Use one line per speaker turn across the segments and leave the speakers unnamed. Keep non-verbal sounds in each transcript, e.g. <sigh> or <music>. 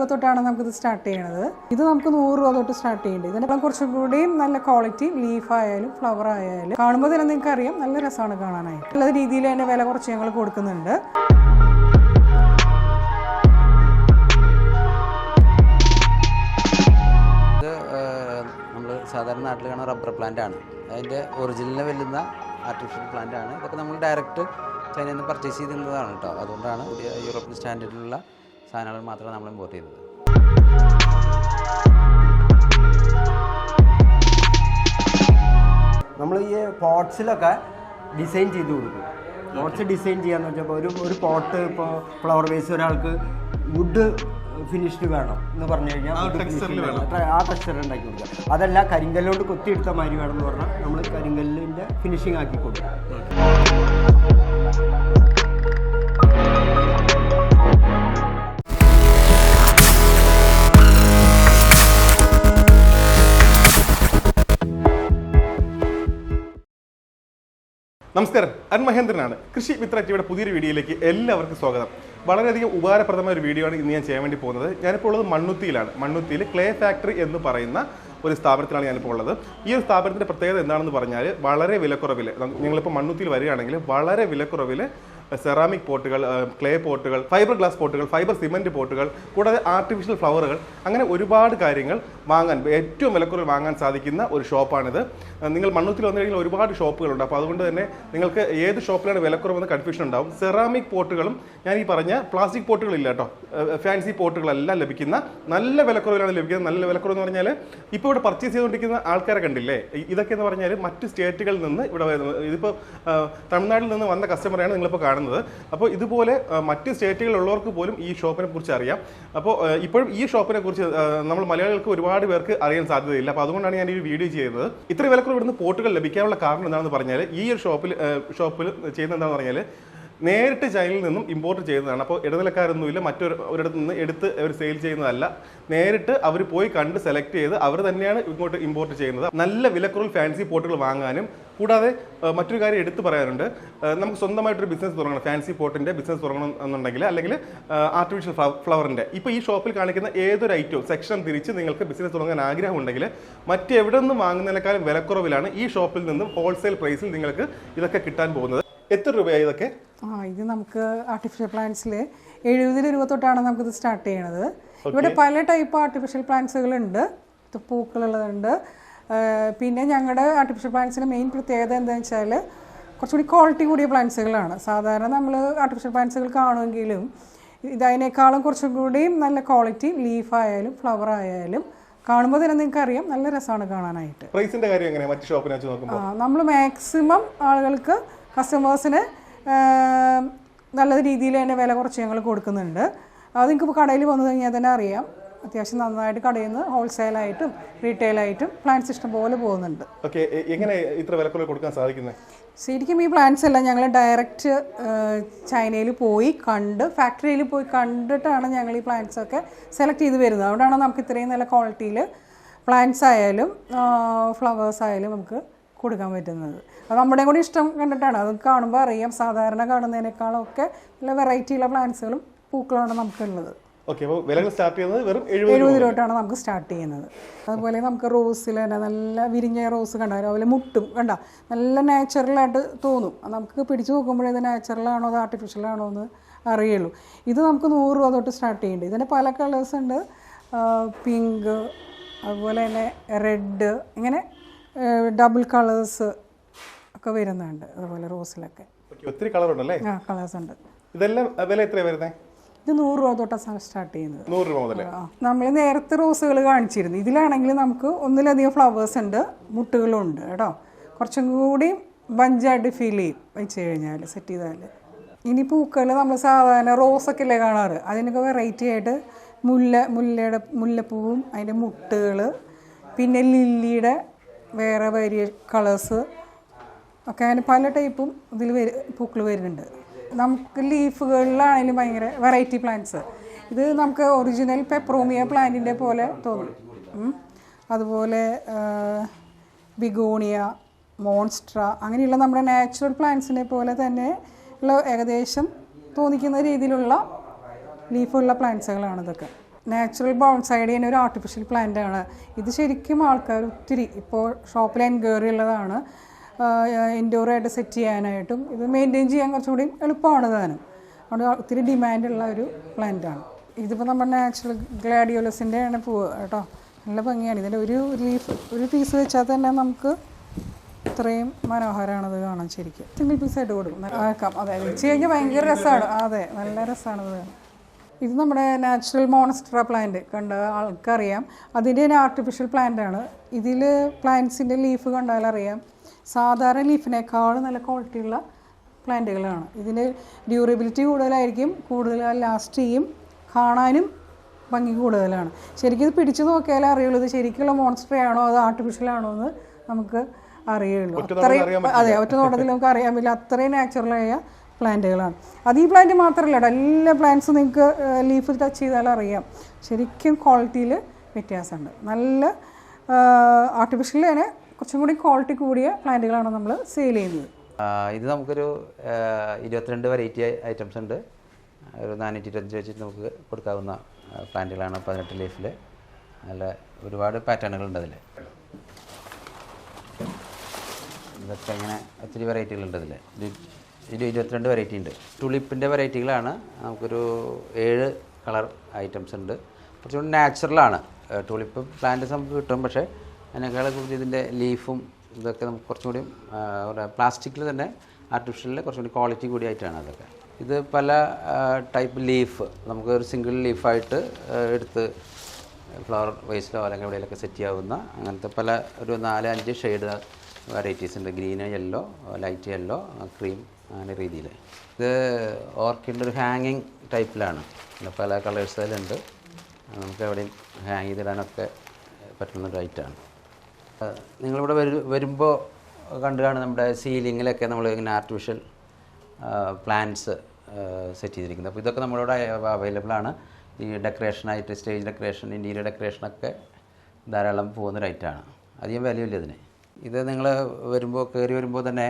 രൂപ തൊട്ടാണ് നമുക്കിത് സ്റ്റാർട്ട് ചെയ്യണത്. ഇത് നമുക്ക് നൂറ് രൂപ തൊട്ട് സ്റ്റാർട്ട് ചെയ്യുന്നുണ്ട് ഇതിനെല്ലാം കുറച്ചും കൂടി നല്ല ക്വാളിറ്റി ലീഫ് ആയാലും ഫ്ലവർ ആയാലും കാണുമ്പോൾ തന്നെ നിങ്ങൾക്ക് അറിയാം നല്ല രസമാണ് കാണാനായിട്ട്. നല്ല രീതിയിൽ തന്നെ വില കുറച്ച് ഞങ്ങൾ കൊടുക്കുന്നുണ്ട്.
സാധാരണ നാട്ടിൽ കാണുന്ന റബ്ബർ പ്ലാന്റ് ആണ്. അതിന്റെ ഒറിജിനലിനെ വെല്ലുന്ന ആർട്ടിഫിഷ്യൽ പ്ലാന്റ് ആണ്. ഇതൊക്കെ നമ്മൾ ഡയറക്റ്റ് ചൈനയിൽ നിന്ന് പർച്ചേസ് ചെയ്തിരുന്നതാണ് കേട്ടോ. അതുകൊണ്ടാണ് യൂറോപ്യൻ സ്റ്റാൻഡേർഡിലുള്ള സാധനങ്ങൾ മാത്രമേ നമ്മൾ ഇമ്പോർട്ട് ചെയ്തത്.
നമ്മൾ ഈ പോട്ട്സിലൊക്കെ ഡിസൈൻ ചെയ്ത് കൊടുക്കും. പോട്ട്സ് ഡിസൈൻ ചെയ്യാന്ന് വെച്ചപ്പോൾ ഒരു ഒരു പോട്ട് ഇപ്പോൾ ഫ്ലവർ വേസ് ഒരാൾക്ക് വുഡ് ഫിനിഷ്ഡ് വേണം എന്ന് പറഞ്ഞു കഴിഞ്ഞാൽ ആ ടെക്സ്ചർ ഉണ്ടാക്കി കൊടുക്കുക. അതല്ല കരിങ്കല്ലോണ്ട് കൊത്തിയെടുത്ത മാതിരി വേണം എന്ന് പറഞ്ഞാൽ നമ്മൾ കരിങ്കല്ലിന്റെ ഫിനിഷിംഗ് ആക്കി കൊടുക്കും.
നമസ്കാരം. അൻ മഹേന്ദ്രനാണ്. കൃഷി മിത്ര ടിവിയുടെ പുതിയൊരു വീഡിയോയിലേക്ക് എല്ലാവർക്കും സ്വാഗതം. വളരെയധികം ഉപകാരപ്രദമായ ഒരു വീഡിയോ ആണ് ഇന്ന് ഞാൻ ചെയ്യാൻ വേണ്ടി പോകുന്നത്. ഞാനിപ്പോൾ ഉള്ളത് മണ്ണുത്തിയിലാണ്. മണ്ണുത്തിയിൽ ക്ലേ ഫാക്ടറി എന്ന് പറയുന്ന ഒരു സ്ഥാപനത്തിലാണ് ഞാനിപ്പോൾ ഉള്ളത്. ഈ ഒരു സ്ഥാപനത്തിന്റെ പ്രത്യേകത എന്താണെന്ന് പറഞ്ഞാൽ വളരെ വിലക്കുറവിൽ നിങ്ങളിപ്പോൾ മണ്ണുത്തിയിൽ വരികയാണെങ്കിൽ വളരെ വിലക്കുറവിൽ സെറാമിക് പോട്ടുകൾ ക്ലേ പോട്ടുകൾ ഫൈബർ ഗ്ലാസ് പോട്ടുകൾ ഫൈബർ സിമന്റ് പോട്ടുകൾ കൂടാതെ ആർട്ടിഫിഷ്യൽ ഫ്ലവറുകൾ അങ്ങനെ ഒരുപാട് കാര്യങ്ങൾ വാങ്ങാൻ ഏറ്റവും വിലക്കുറവ് വാങ്ങാൻ സാധിക്കുന്ന ഒരു ഷോപ്പാണിത്. നിങ്ങൾ മണ്ണുത്തിൽ വന്നു കഴിഞ്ഞാൽ ഒരുപാട് ഷോപ്പുകളുണ്ട്. അപ്പോൾ അതുകൊണ്ട് തന്നെ നിങ്ങൾക്ക് ഏത് ഷോപ്പിലാണ് വിലക്കുറവെന്ന് കൺഫ്യൂഷൻ ഉണ്ടാവും. സെറാമിക് പോട്ടുകളും ഞാൻ ഈ പറഞ്ഞ പ്ലാസ്റ്റിക് പോട്ടുകളില്ല കേട്ടോ. ഫാൻസി പോട്ടുകളെല്ലാം ലഭിക്കുന്ന നല്ല വിലക്കുറവിലാണ് ലഭിക്കുന്നത്. നല്ല വിലക്കുറവ് എന്ന് പറഞ്ഞാൽ ഇപ്പോൾ ഇവിടെ പർച്ചേസ് ചെയ്തുകൊണ്ടിരിക്കുന്ന ആൾക്കാരെ കണ്ടില്ലേ? ഇതൊക്കെ എന്ന് പറഞ്ഞാൽ മറ്റ് സ്റ്റേറ്റുകളിൽ നിന്ന് ഇവിടെ ഇതിപ്പോൾ തമിഴ്നാട്ടിൽ നിന്ന് വന്ന കസ്റ്റമറാണ് നിങ്ങളിപ്പോൾ കാണുന്നത്. അപ്പോൾ ഇതുപോലെ മറ്റ് സ്റ്റേറ്റുകളിലുള്ളവർക്ക് പോലും ഈ ഷോപ്പിനെ കുറിച്ച് അറിയാം. അപ്പോൾ ഇപ്പോഴും ഈ ഷോപ്പിനെ കുറിച്ച് നമ്മൾ മലയാളികൾക്ക് ഒരുപാട് പേർക്ക് അറിയാൻ സാധ്യതയില്ല. അപ്പോൾ അതുകൊണ്ടാണ് ഞാൻ ഈ വീഡിയോ ചെയ്യുന്നത്. ഇത്ര വിലക്കുറവ് ഇവിടുന്ന് പോട്ടുകൾ ലഭിക്കാനുള്ള കാരണം എന്താണെന്ന് പറഞ്ഞാൽ ഈ ഒരു ഷോപ്പിൽ ഷോപ്പിൽ ചെയ്യുന്നത് എന്താണെന്ന് പറഞ്ഞാൽ നേരിട്ട് ചൈനയിൽ നിന്നും ഇമ്പോർട്ട് ചെയ്യുന്നതാണ്. അപ്പോൾ ഇടനിലക്കാരൊന്നുമില്ല മറ്റൊരു ഒരിടത്ത് നിന്ന് എടുത്ത് അവർ സെയിൽ ചെയ്യുന്നതല്ല. നേരിട്ട് അവർ പോയി കണ്ട് സെലക്ട് ചെയ്ത് അവർ തന്നെയാണ് ഇങ്ങോട്ട് ഇമ്പോർട്ട് ചെയ്യുന്നത്. നല്ല വിലക്കുറവിൽ ഫാൻസി പോട്ടുകൾ വാങ്ങാനും കൂടാതെ മറ്റൊരു കാര്യം എടുത്തു പറയാനുണ്ട്. നമുക്ക് സ്വന്തമായിട്ടൊരു ബിസിനസ് തുടങ്ങണം. ഫാൻസി പോട്ടിന്റെ ബിസിനസ് തുടങ്ങണം എന്നുണ്ടെങ്കിൽ അല്ലെങ്കിൽ ആർട്ടിഫിഷ്യൽ ഫ്ലവറിന്റെ ഇപ്പോൾ ഈ ഷോപ്പിൽ കാണിക്കുന്ന ഏതൊരു ഐറ്റവും സെക്ഷൻ തിരിച്ച് നിങ്ങൾക്ക് ബിസിനസ് തുടങ്ങാൻ ആഗ്രഹം ഉണ്ടെങ്കിൽ മറ്റെവിടെ നിന്നും വാങ്ങുന്നതിനേക്കാളും വിലക്കുറവിലാണ് ഈ ഷോപ്പിൽ നിന്നും ഹോൾസെയിൽ പ്രൈസിൽ നിങ്ങൾക്ക് ഇതൊക്കെ കിട്ടാൻ പോകുന്നത്. എത്ര രൂപയായി ഇതൊക്കെ?
ആ ഇത് നമുക്ക് ആർട്ടിഫിഷ്യൽ പ്ലാന്റ്സിൽ എഴുപത് രൂപ തൊട്ടാണ് നമുക്കിത് സ്റ്റാർട്ട് ചെയ്യണത്. ഇവിടെ പല ടൈപ്പ് ആർട്ടിഫിഷ്യൽ പ്ലാന്റ്സുകളുണ്ട് പൂക്കളുള്ളതുണ്ട്. പിന്നെ ഞങ്ങളുടെ ആർട്ടിഫിഷ്യൽ പ്ലാന്റ്സിന്റെ മെയിൻ പ്രത്യേകത എന്താണെന്ന് വെച്ചാൽ കുറച്ചുകൂടി ക്വാളിറ്റി കൂടിയ പ്ലാന്റ്സുകളാണ് സാധാരണ നമ്മൾ ആർട്ടിഫിഷ്യൽ പ്ലാന്റ്സുകൾ കാണുമെങ്കിലും ഇതതിനേക്കാളും കുറച്ചും കൂടി നല്ല ക്വാളിറ്റി ലീഫായാലും ഫ്ലവർ ആയാലും കാണുമ്പോൾ തന്നെ നിങ്ങൾക്ക് അറിയാം നല്ല രസമാണ് കാണാനായിട്ട്.
പ്രൈസിന്റെ കാര്യം എങ്ങനെയാ? മറ്റു ഷോപ്പിനെ വെച്ച് നോക്കുമ്പോൾ
നമ്മൾ മാക്സിമം ആളുകൾക്ക് കസ്റ്റമേഴ്സിന് നല്ല രീതിയിൽ തന്നെ വില കുറച്ച് ഞങ്ങൾ കൊടുക്കുന്നുണ്ട്. അത് നിങ്ങൾക്ക് ഇപ്പോൾ കടയിൽ വന്നു കഴിഞ്ഞാൽ തന്നെ അറിയാം. അത്യാവശ്യം നന്നായിട്ട് കടയിൽ നിന്ന് ഹോൾസെയിലായിട്ടും റീറ്റെയിലായിട്ടും പ്ലാന്റ്സ് ഇഷ്ടം പോലെ പോകുന്നുണ്ട്
ഓക്കെ എങ്ങനെ ഇത്ര വിലക്കുറവ് കൊടുക്കാൻ സാധിക്കുന്നത്
ശരിക്കും ഈ പ്ലാന്റ്സ് എല്ലാം ഞങ്ങൾ ഡയറക്റ്റ് ചൈനയിൽ പോയി കണ്ട് ഫാക്ടറിയിൽ പോയി കണ്ടിട്ടാണ് ഞങ്ങൾ ഈ പ്ലാന്റ്സ് ഒക്കെ സെലക്ട് ചെയ്ത് വരുന്നത്. അതുകൊണ്ടാണ് നമുക്ക് ഇത്രയും നല്ല ക്വാളിറ്റിയിൽ പ്ലാന്റ്സ് ആയാലും ഫ്ലവേഴ്സ് ആയാലും നമുക്ക് കൊടുക്കാൻ പറ്റുന്നത്. അത് നമ്മുടെയും കൂടി ഇഷ്ടം കണ്ടിട്ടാണ്. അത് കാണുമ്പോൾ അറിയാം. സാധാരണ കാണുന്നതിനേക്കാളും ഒക്കെ നല്ല വെറൈറ്റിയുള്ള പ്ലാന്റ്സുകളും പൂക്കളാണ് നമുക്കുള്ളത്.
ഓക്കെ അപ്പോൾ വിലകൾ സ്റ്റാർട്ട് ചെയ്യുന്നത് വെറും എഴുപത്
നമുക്ക് സ്റ്റാർട്ട് ചെയ്യുന്നത്. അതുപോലെ നമുക്ക് റോസിൽ തന്നെ നല്ല വിരിഞ്ഞ റോസ് കണ്ട? രാവിലെ മുട്ടും കണ്ട? നല്ല നാച്ചുറലായിട്ട് തോന്നും. നമുക്ക് പിടിച്ചു നോക്കുമ്പോഴേ ഇത് നാച്ചുറലാണോ അത് ആർട്ടിഫിഷ്യൽ ആണോ എന്ന് അറിയുള്ളൂ. ഇത് നമുക്ക് നൂറ് രൂപ തൊട്ട് സ്റ്റാർട്ട് ചെയ്യുന്നുണ്ട്. ഇതിന്റെ പല കളേഴ്സ് ഉണ്ട്. പിങ്ക് അതുപോലെ തന്നെ റെഡ് ഇങ്ങനെ ഡബിൾ കളേഴ്സ് ഒക്കെ വരുന്നുണ്ട് അതുപോലെ റോസിലൊക്കെ
ഒത്തിരി കളർ ഉണ്ടല്ലേ?
ആ കളേഴ്സ് ഉണ്ട്.
ഇതെല്ലാം വില എത്രയാണ് വരുന്നത്
ഇത് നൂറ് രൂപ തൊട്ടാണ് സ്റ്റാർട്ട് ചെയ്യുന്നത്.
നൂറ് രൂപ മുതൽ
നമ്മൾ നേരത്തെ റോസുകൾ കാണിച്ചിരുന്നു. ഇതിലാണെങ്കിൽ നമുക്ക് ഒന്നിലധികം ഫ്ലവേഴ്സ് ഉണ്ട് മുട്ടുകളും കേട്ടോ. കുറച്ചും കൂടി ബഞ്ചായിട്ട് ഫീൽ ചെയ്യും വെച്ച് കഴിഞ്ഞാൽ സെറ്റ് ചെയ്താൽ ഇനി പൂക്കൾ നമ്മൾ സാധാരണ റോസൊക്കെ അല്ലേ കാണാറ്? അതിനൊക്കെ വെറൈറ്റി ആയിട്ട് മുല്ല മുല്ലയുടെ മുല്ലപ്പൂവും അതിന്റെ മുട്ടുകൾ പിന്നെ ലില്ലിയുടെ വേറെ വേരിയ കളേഴ്സ് ഒക്കെ അങ്ങനെ പല ടൈപ്പും ഇതിൽ വരു പൂക്കൾ വരുന്നുണ്ട്. നമുക്ക് ലീഫുകളിലാണെങ്കിലും ഭയങ്കര വെറൈറ്റി പ്ലാന്റ്സ് ഇത് നമുക്ക് ഒറിജിനൽ പെപ്രോമിയ പ്ലാന്റിന്റെ പോലെ തോന്നും. അതുപോലെ ബിഗോണിയ മോൺസ്ട്ര അങ്ങനെയുള്ള നമ്മുടെ നാച്ചുറൽ പ്ലാന്റ്സിനെ പോലെ തന്നെ ഉള്ള ഏകദേശം തോന്നിക്കുന്ന രീതിയിലുള്ള ലീഫുള്ള പ്ലാന്റ്സുകളാണ് ഇതൊക്കെ. നാച്ചുറൽ ബോൺസൈഡ് ചെയ്യുന്ന ഒരു ആർട്ടിഫിഷ്യൽ പ്ലാന്റ് ആണ്. ഇത് ശരിക്കും ആൾക്കാർ ഒത്തിരി ഇപ്പോൾ ഷോപ്പിൽ എൻക്വയറി ഉള്ളതാണ്. ഇൻഡോറായിട്ട് സെറ്റ് ചെയ്യാനായിട്ടും ഇത് മെയിന്റെയിൻ ചെയ്യാൻ കുറച്ചുകൂടി എളുപ്പമാണ് താനും അതുകൊണ്ട് ഒത്തിരി ഡിമാൻഡുള്ള ഒരു പ്ലാന്റാണ് ഇതിപ്പോൾ നമ്മുടെ നാച്ചുറൽ ഗ്ലാഡിയോലസിന്റെ ആണ് പൂവ് കേട്ടോ. നല്ല ഭംഗിയാണ്. ഇതിന്റെ ഒരു ലീഫ് ഒരു പീസ് വെച്ചാൽ തന്നെ നമുക്ക് ഇത്രയും മനോഹരമാണത് കാണാൻ ശരിക്കും. സിംഗിൾ പീസായിട്ട് കൊടുക്കും. ആക്കാം. അതെ വെച്ച് കഴിഞ്ഞാൽ ഭയങ്കര രസമാണ് അതെ നല്ല രസമാണ് ഇത്. നമ്മുടെ നാച്ചുറൽ മോണസ്ട്ര പ്ലാന്റ് കണ്ട ആൾക്കറിയാം. അതിന്റെ ആർട്ടിഫിഷ്യൽ പ്ലാന്റ് ആണ്. ഇതിൽ പ്ലാന്റ്സിന്റെ ലീഫ് കണ്ടാൽ അറിയാം സാധാരണ ലീഫിനേക്കാൾ നല്ല ക്വാളിറ്റിയുള്ള പ്ലാന്റുകളാണ്. ഇതിന്റെ ഡ്യൂറബിലിറ്റി കൂടുതലായിരിക്കും കൂടുതൽ ലാസ്റ്റ് ചെയ്യും കാണാനും ഭംഗി കൂടുതലാണ്. ശരിക്കും ഇത് പിടിച്ചു നോക്കിയാലേ അറിയുള്ളൂ ഇത് ശരിക്കുള്ള മോൺസ്റ്റർ ആണോ അത് ആർട്ടിഫിഷ്യൽ ആണോ എന്ന് നമുക്ക് അറിയുള്ളൂ. അത്രയും അതെ ഒറ്റ നോട്ടത്തിൽ നമുക്ക് അറിയാൻ പറ്റില്ല. അത്രയും നാച്ചുറലായ പ്ലാന്റുകളാണ്. അത് ഈ പ്ലാന്റ് മാത്രമല്ല എല്ലാ പ്ലാന്റ്സും നിങ്ങൾക്ക് ലീഫ് ടച്ച് ചെയ്താൽ അറിയാം. ശരിക്കും ക്വാളിറ്റിയിൽ വ്യത്യാസമുണ്ട്. നല്ല ആർട്ടിഫിഷ്യൽ തന്നെ കുറച്ചും കൂടി ക്വാളിറ്റി കൂടിയ പ്ലാന്റുകളാണ് നമ്മൾ സെയിൽ ചെയ്യുന്നത്.
ഇത് നമുക്കൊരു ഇരുപത്തിരണ്ട് വെറൈറ്റി ഐറ്റംസ് ഉണ്ട്. ഒരു നാനൂറ്റി ഇരുപത്തഞ്ച് വെച്ചിട്ട് നമുക്ക് കൊടുക്കാവുന്ന പ്ലാന്റുകളാണ് പതിനെട്ട് ലീഫിൽ നല്ല ഒരുപാട് പാറ്റേണുകളുണ്ട് അതിൽ ഇതൊക്കെ ഇങ്ങനെ ഒത്തിരി വെറൈറ്റികളുണ്ട് ഇതിൽ ഇതിൽ ഇരുപത്തിരണ്ട് വെറൈറ്റി ഉണ്ട്. ടുളിപ്പിന്റെ വെറൈറ്റികളാണ് നമുക്കൊരു ഏഴ് കളർ ഐറ്റംസ് ഉണ്ട്. കുറച്ചുകൂടി നാച്ചുറലാണ് ടുളിപ്പ് പ്ലാന്റ് നമുക്ക് കിട്ടും പക്ഷേ അതിനേക്കാൾ കൂടുതൽ ഇതിന്റെ ലീഫും ഇതൊക്കെ നമുക്ക് കുറച്ചും കൂടി പ്ലാസ്റ്റിക്കിൽ തന്നെ ആർട്ടിഫിഷ്യലിൽ കുറച്ചും കൂടി ക്വാളിറ്റി കൂടി ആയിട്ടാണ് അതൊക്കെ. ഇത് പല ടൈപ്പ് ലീഫ് നമുക്ക് ഒരു സിംഗിൾ ലീഫായിട്ട് എടുത്ത് ഫ്ലവർ വൈസിലോ അല്ലെങ്കിൽ എവിടെയെങ്കിലൊക്കെ സെറ്റ് ചെയ്യാവുന്ന അങ്ങനത്തെ പല ഒരു നാല് അഞ്ച് ഷെയ്ഡ് വെറൈറ്റീസ് ഉണ്ട്. Green yellow light yellow cream അങ്ങനെ രീതിയിൽ. ഇത് ഓർക്കിഡിന്റെ ഒരു ഹാങ്ങിങ് ടൈപ്പിലാണ് പല കളേഴ്സ് അതിലുണ്ട്. നമുക്ക് എവിടെയും ഹാങ് ചെയ്തിടാനൊക്കെ പറ്റുന്ന ഒരു ഐറ്റാണ് നിങ്ങളിവിടെ വരു വരുമ്പോൾ കണ്ടു കാണും നമ്മുടെ സീലിങ്ങിലൊക്കെ നമ്മൾ ഇങ്ങനെ ആർട്ടിഫിഷ്യൽ പ്ലാന്റ്സ് സെറ്റ് ചെയ്തിരിക്കുന്നത്. അപ്പോൾ ഇതൊക്കെ നമ്മളിവിടെ അവൈലബിൾ ആണ്. ഈ ഡെക്കറേഷനായിട്ട് സ്റ്റേജ് ഡെക്കറേഷൻ ഇന്റീരിയർ ഡെക്കറേഷനൊക്കെ ധാരാളം പോകുന്നൊരു ഐറ്റമാണ് അധികം വിലയില്ല ഇതിന്. ഇത് നിങ്ങൾ വരുമ്പോൾ കയറി വരുമ്പോൾ തന്നെ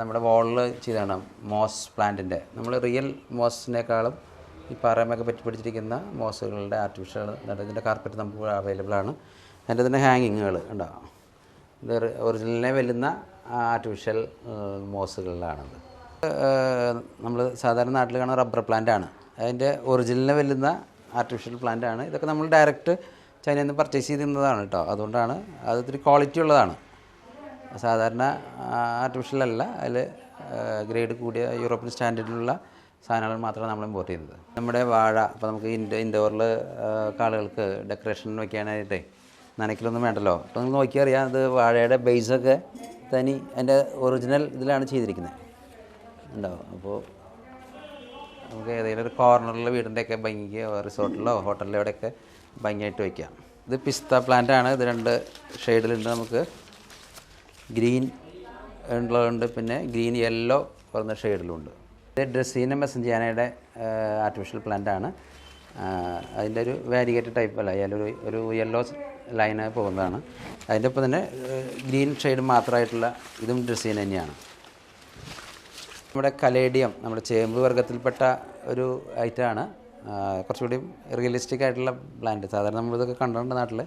നമ്മുടെ വാളിൽ ചെയ്താണ് മോസ് പ്ലാന്റിന്റെ നമ്മൾ റിയൽ മോസിനേക്കാളും ഈ പാറമൊക്കെ പറ്റി പിടിച്ചിരിക്കുന്ന മോസുകളുടെ ആർട്ടിഫിഷ്യൽ ഇതിന്റെ കാർപ്പറ്റ് നമുക്ക് അവൈലബിൾ ആണ്. അതിന്റെ തന്നെ ഹാങ്ങിങ്ങുകൾ ഉണ്ടാവും ഇത് ഒറിജിനലിനെ വെല്ലുന്ന ആർട്ടിഫിഷ്യൽ മോസുകളിലാണത്. നമ്മൾ സാധാരണ നാട്ടിൽ കാണുന്ന റബ്ബർ പ്ലാന്റ് ആണ്. അതിന്റെ ഒറിജിനലിനെ വെല്ലുന്ന ആർട്ടിഫിഷ്യൽ പ്ലാന്റ് ആണ്. ഇതൊക്കെ നമ്മൾ ഡയറക്റ്റ് ചൈനയിൽ നിന്ന് പർച്ചേസ് ചെയ്തിരുന്നതാണ് കേട്ടോ അതുകൊണ്ടാണ് അത് ഇത്തിരി ക്വാളിറ്റി ഉള്ളതാണ്. സാധാരണ ആർട്ടിഫിഷ്യൽ അല്ല. അതിൽ ഗ്രേഡ് കൂടിയ യൂറോപ്യൻ സ്റ്റാൻഡേർഡിലുള്ള സാധനങ്ങൾ മാത്രമേ നമ്മൾ ഇമ്പോർട്ട് ചെയ്യുന്നത്. നമ്മുടെ വാഴ ഇപ്പോൾ നമുക്ക് ഇൻഡോ ഇൻഡോറിൽ കാളുകൾക്ക് ഡെക്കറേഷൻ വയ്ക്കാനായിട്ടേ നനയ്ക്കലൊന്നും വേണ്ടല്ലോ. അപ്പോൾ നിങ്ങൾ നോക്കിയാൽ അറിയാം അത് വാഴയുടെ ബേസൊക്കെ തനി എന്റെ ഒറിജിനൽ ഇതിലാണ് ചെയ്തിരിക്കുന്നത്. ഉണ്ടാവും അപ്പോൾ നമുക്ക് ഏതെങ്കിലും ഒരു കോർണറിൽ വീടിന്റെയൊക്കെ ഭംഗിക്ക് റിസോർട്ടിലോ ഹോട്ടലിലോ എവിടെയൊക്കെ ഭംഗിയായിട്ട് വയ്ക്കാം ഇത് പിസ്ത പ്ലാന്റ് ആണ് ഇത് രണ്ട് ഷെയ്ഡിലുണ്ട് നമുക്ക്. ഗ്രീൻ ഉള്ളതുണ്ട് പിന്നെ ഗ്രീൻ യെല്ലോ പറഞ്ഞ ഷെയ്ഡിലുണ്ട് ഇത് ഡ്രസ്സീനെ മെസ്സഞ്ച് ചെയ്യാനായിട്ട് ആർട്ടിഫിഷ്യൽ പ്ലാന്റ് ആണ് അതിന്റെ ഒരു വാരിഗേറ്റഡ് ടൈപ്പ് അല്ല. ഒരു ഒരു യെല്ലോ ലൈന് പോകുന്നതാണ്. അതിന്റെ ഒപ്പം തന്നെ ഗ്രീൻ ഷെയ്ഡ് മാത്രമായിട്ടുള്ള ഇതും ഡിസൈൻ തന്നെയാണ്. നമ്മുടെ കലേഡിയം നമ്മുടെ ചേമ്പ് വർഗത്തിൽപ്പെട്ട ഒരു ഐറ്റമാണ് കുറച്ചുകൂടി റിയലിസ്റ്റിക് ആയിട്ടുള്ള പ്ലാന്റ് സാധാരണ നമ്മളിതൊക്കെ കണ്ടുകൊണ്ട് നാട്ടിൽ